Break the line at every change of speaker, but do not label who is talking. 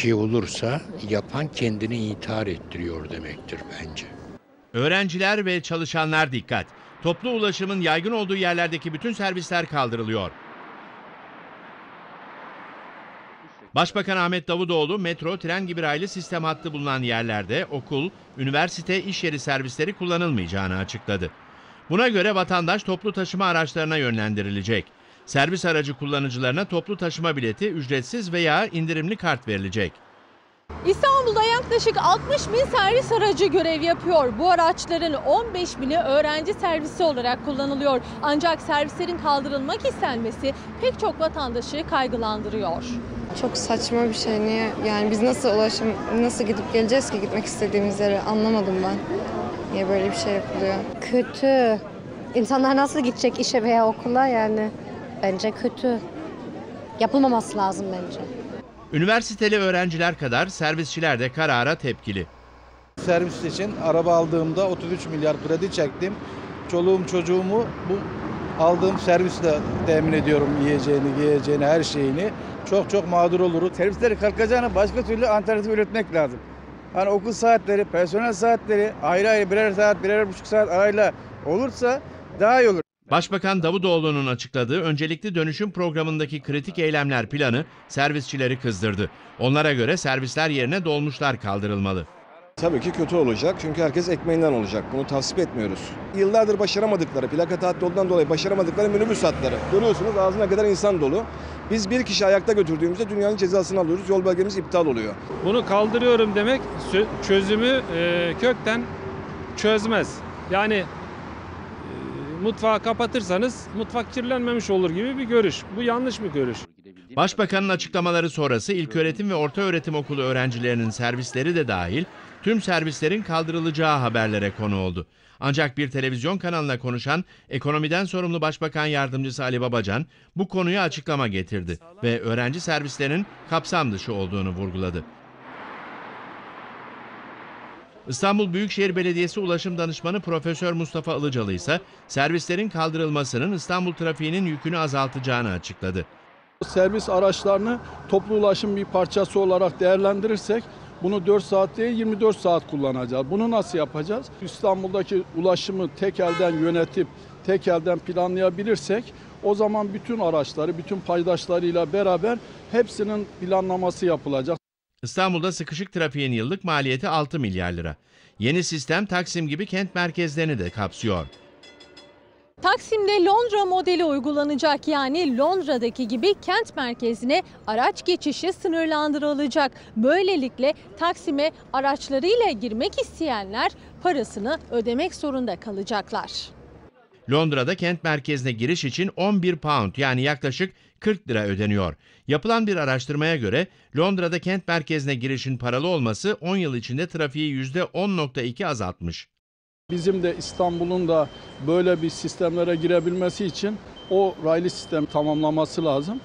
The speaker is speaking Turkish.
şey olursa yapan kendini intihar ettiriyor demektir bence.
Öğrenciler ve çalışanlar dikkat. Toplu ulaşımın yaygın olduğu yerlerdeki bütün servisler kaldırılıyor. Başbakan Ahmet Davutoğlu metro, tren gibi raylı sistem hattı bulunan yerlerde okul, üniversite, iş yeri servisleri kullanılmayacağını açıkladı. Buna göre vatandaş toplu taşıma araçlarına yönlendirilecek. Servis aracı kullanıcılarına toplu taşıma bileti ücretsiz veya indirimli kart verilecek.
İstanbul'da yaklaşık 60 bin servis aracı görev yapıyor. Bu araçların 15 bini öğrenci servisi olarak kullanılıyor. Ancak servislerin kaldırılmak istenmesi pek çok vatandaşı kaygılandırıyor.
Çok saçma bir şey. Niye? Yani biz nasıl ulaşım, nasıl gidip geleceğiz ki gitmek istediğimiz yere anlamadım ben. Niye böyle bir şey yapılıyor?
Kötü. İnsanlar nasıl gidecek işe veya okula yani? Bence kötü. Yapılmaması lazım bence.
Üniversiteli öğrenciler kadar servisçiler de karara tepkili.
Servis için araba aldığımda 33 milyar kredi çektim. Çoluğum çocuğumu bu aldığım servisle temin ediyorum yiyeceğini, giyeceğini, her şeyini. Çok çok mağdur oluruz.
Servisleri kalkacağına başka türlü alternatif üretmek lazım. Hani okul saatleri, personel saatleri ayrı ayrı birer saat, birer buçuk saat arayla olursa daha iyi olur.
Başbakan Davutoğlu'nun açıkladığı öncelikli dönüşüm programındaki kritik eylemler planı servisçileri kızdırdı. Onlara göre servisler yerine dolmuşlar kaldırılmalı.
Tabii ki kötü olacak çünkü herkes ekmeğinden olacak. Bunu tasvip etmiyoruz. Yıllardır başaramadıkları, plaka tatil olduğundan dolayı başaramadıkları minibüs hatları. Görüyorsunuz ağzına kadar insan dolu. Biz bir kişi ayakta götürdüğümüzde dünyanın cezasını alıyoruz. Yol belgemiz iptal oluyor.
Bunu kaldırıyorum demek çözümü e, kökten çözmez. Yani mutfağı kapatırsanız mutfak kirlenmemiş olur gibi bir görüş. Bu yanlış bir görüş.
Başbakanın açıklamaları sonrası ilköğretim ve ortaöğretim okulu öğrencilerinin servisleri de dahil tüm servislerin kaldırılacağı haberlere konu oldu. Ancak bir televizyon kanalına konuşan ekonomiden sorumlu Başbakan Yardımcısı Ali Babacan bu konuya açıklama getirdi ve öğrenci servislerinin kapsam dışı olduğunu vurguladı. İstanbul Büyükşehir Belediyesi Ulaşım Danışmanı Profesör Mustafa Ilıcalı ise servislerin kaldırılmasının İstanbul trafiğinin yükünü azaltacağını açıkladı.
Servis araçlarını toplu ulaşım bir parçası olarak değerlendirirsek bunu 4 saat değil 24 saat kullanacağız. Bunu nasıl yapacağız? İstanbul'daki ulaşımı tek elden yönetip tek elden planlayabilirsek o zaman bütün araçları, bütün paydaşlarıyla beraber hepsinin planlaması yapılacak.
İstanbul'da sıkışık trafiğin yıllık maliyeti 6 milyar lira. Yeni sistem Taksim gibi kent merkezlerini de kapsıyor.
Taksim'de Londra modeli uygulanacak yani Londra'daki gibi kent merkezine araç geçişi sınırlandırılacak. Böylelikle Taksim'e araçlarıyla girmek isteyenler parasını ödemek zorunda kalacaklar.
Londra'da kent merkezine giriş için 11 pound yani yaklaşık 40 lira ödeniyor. Yapılan bir araştırmaya göre Londra'da kent merkezine girişin paralı olması 10 yıl içinde trafiği %10.2 azaltmış.
Bizim de İstanbul'un da böyle bir sistemlere girebilmesi için o raylı sistem tamamlaması lazım.